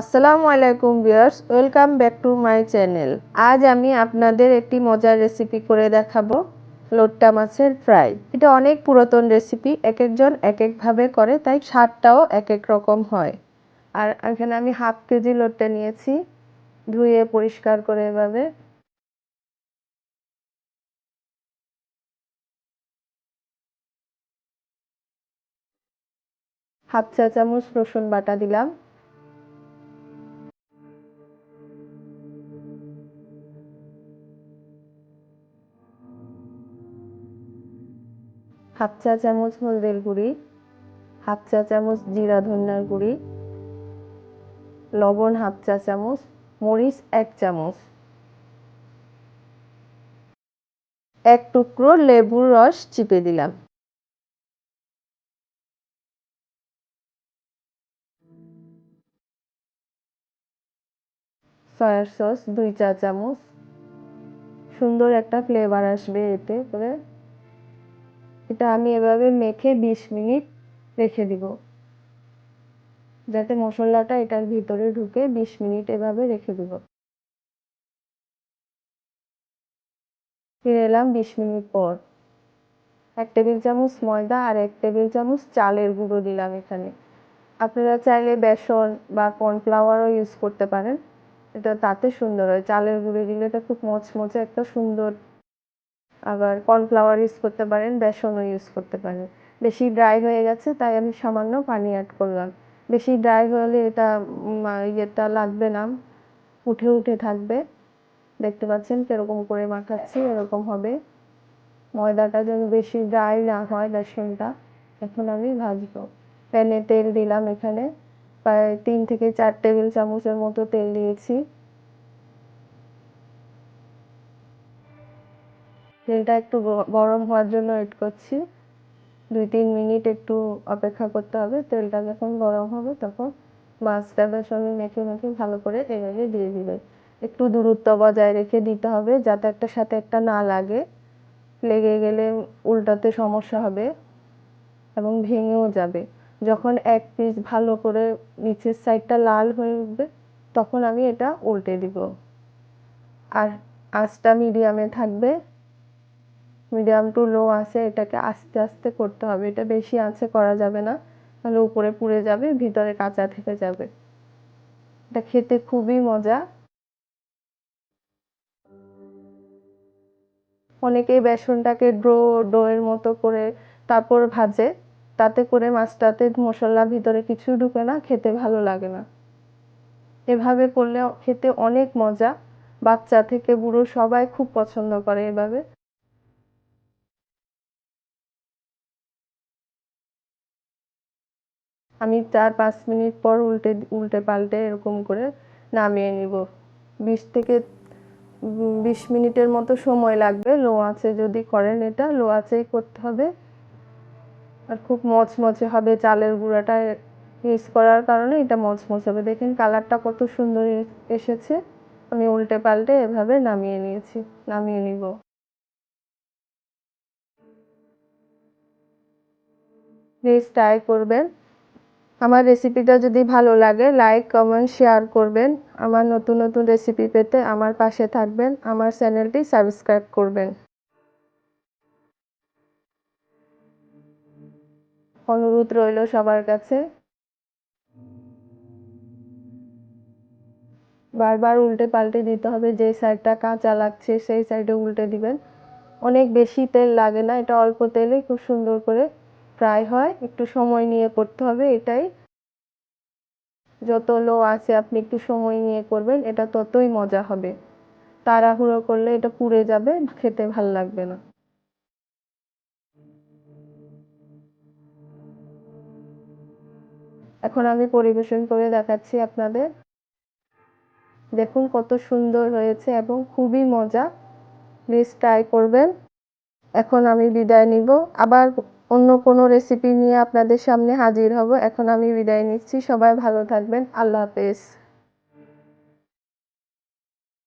আসসালামু আলাইকুম viewers, welcome back to my channel. আজ আমি আপনাদের একটি মজার রেসিপি করে দেখাবো, লোট্টা মাছের ফ্রাই। এটা অনেক পুরাতন রেসিপি এক একজন এক একভাবে করে, তাই স্বাদটাও এক এক রকম হয়। আর এখানে আমি হাফ কেজি লোট্টা নিয়েছি, ধুয়ে পরিষ্কার করে এভাবে। হাফ চা চামচ রসুন বাটা দিলাম। হাফ চা চামচ হলদের গুঁড়ি, হাফ চা চামচ জিরা ধনিয়ার গুঁড়ি, লবণ হাফ চা চামচ, মরিচ এক চামচ। এক টুকরো লেবুর রস চিপে দিলাম। সয়া সস দুই চা চামচ। সুন্দর একটা ফ্লেভার আসবে এতে করে। এটা আমি এভাবে মেখে বিশ মিনিট রেখে দিব। যাতে মশলাটা এটার ভিতরে ঢুকে বিশ মিনিট এভাবে রেখে দিব। ফিরে এলাম বিশ মিনিট পর। এক টেবিল চামচ ময়দা আর এক টেবিল চামচ চালের গুঁড়ো দিলাম এখানে। আপনারা চাইলে বেসন বা কর্নফ্লাওয়ারও ইউজ করতে পারেন। এটা তাতে সুন্দর হয়। চালের গুঁড়ো দিলে এটা খুব মচমচে একটা সুন্দর আবার কর্নফ্লাওয়ার ইউজ করতে পারেন, বেসনও ইউজ করতে পারেন। বেশি ড্রাই হয়ে গেছে, তাই আমি সামান্য পানি অ্যাড করলাম। বেশি ড্রাই হলে এটা ইয়েটা লাগবে না, উঠে উঠে থাকবে। দেখতে পাচ্ছেন কীরকম করে মাখাচ্ছি, এরকম হবে। ময়দাটা যেন বেশি ড্রাই না হয় বেসনটা, এখন আমি ভাজবো। প্যানে তেল দিলাম এখানে, প্রায় তিন থেকে চার টেবিল চামচের মতো তেল দিয়েছি। তেলটা একটু গরম হওয়ার জন্য ওয়েট করছি। দুই তিন মিনিট একটু অপেক্ষা করতে হবে। তেলটা যখন গরম হবে তখন মাছটা সঙ্গে মেখে মেখে ভালো করে এভাবে দিয়ে দিবে। একটু দূরত্ব বজায় রেখে দিতে হবে যাতে একটা সাথে একটা না লাগে। লেগে গেলে উল্টাতে সমস্যা হবে এবং ভেঙেও যাবে। যখন এক পিস ভালো করে নিচের সাইডটা লাল হয়ে উঠবে তখন আমি এটা উল্টে দিব। আর আঁচটা মিডিয়ামে থাকবে। মিডিয়াম টু লো আছে, এটাকে আস্তে আস্তে করতে হবে। এটা বেশি আছে, করা যাবে না। তাহলে উপরে পুড়ে যাবে, ভিতরে কাঁচা থেকে যাবে। এটা খেতে খুবই মজা। অনেকেই বেসনটাকে ডো ডোয়ের মতো করে তারপর ভাজে। তাতে করে মাছটাতে মশলা ভিতরে কিছু ঢুকে না, খেতে ভালো লাগে না। এভাবে করলে খেতে অনেক মজা। বাচ্চা থেকে বুড়ো সবাই খুব পছন্দ করে এভাবে। আমি চার, পাঁচ মিনিট পর উল্টে উল্টে পাল্টে এরকম করে নামিয়ে নিব। বিশ থেকে বিশ মিনিটের মতো সময় লাগবে। লো আছে যদি করেন এটা, লো আঁচেই করতে হবে। আর খুব মচমচে হবে চালের গুঁড়াটা ইউজ করার কারণে এটা মচমচে হবে। দেখেন কালারটা কত সুন্দর এসেছে। আমি উল্টে পাল্টে এভাবে নামিয়ে নিয়েছি, নামিয়ে নিব। প্লিজ ট্রাই করবেন। আমার রেসিপিটা যদি ভালো লাগে লাইক কমেন্ট শেয়ার করবেন। আমার নতুন নতুন রেসিপি পেতে আমার পাশে থাকবেন। আমার চ্যানেলটি সাবস্ক্রাইব করবেন। অনুরোধ রইল সবার কাছে। বারবার উল্টে পাল্টে দিতে হবে, যে সাইডটা কাঁচা লাগছে, সেই সাইডে উল্টে দিবেন। অনেক বেশি তেল লাগে না, এটা অল্প তেলে খুব সুন্দর করে ফ্রাই হয়, একটু সময় নিয়ে করতে হবে এটাই। যত লো আছে আপনি একটু সময় নিয়ে করবেন, এটা ততই মজা হবে। তাড়াহুড়ো করলে এটা পুড়ে যাবে, খেতে ভালো লাগবে না। এখন আমি পরিবেশন করে দেখাচ্ছি আপনাদের। দেখুন কত সুন্দর হয়েছে এবং খুবই মজা। প্লিজ ট্রাই করবেন। এখন আমি বিদায় নিব। আবার অন্য কোনো রেসিপি নিয়ে আপনাদের সামনে হাজির হব। এখন আমি বিদায় নিচ্ছি। সবাই ভালো থাকবেন। আল্লাহ হাফেজ।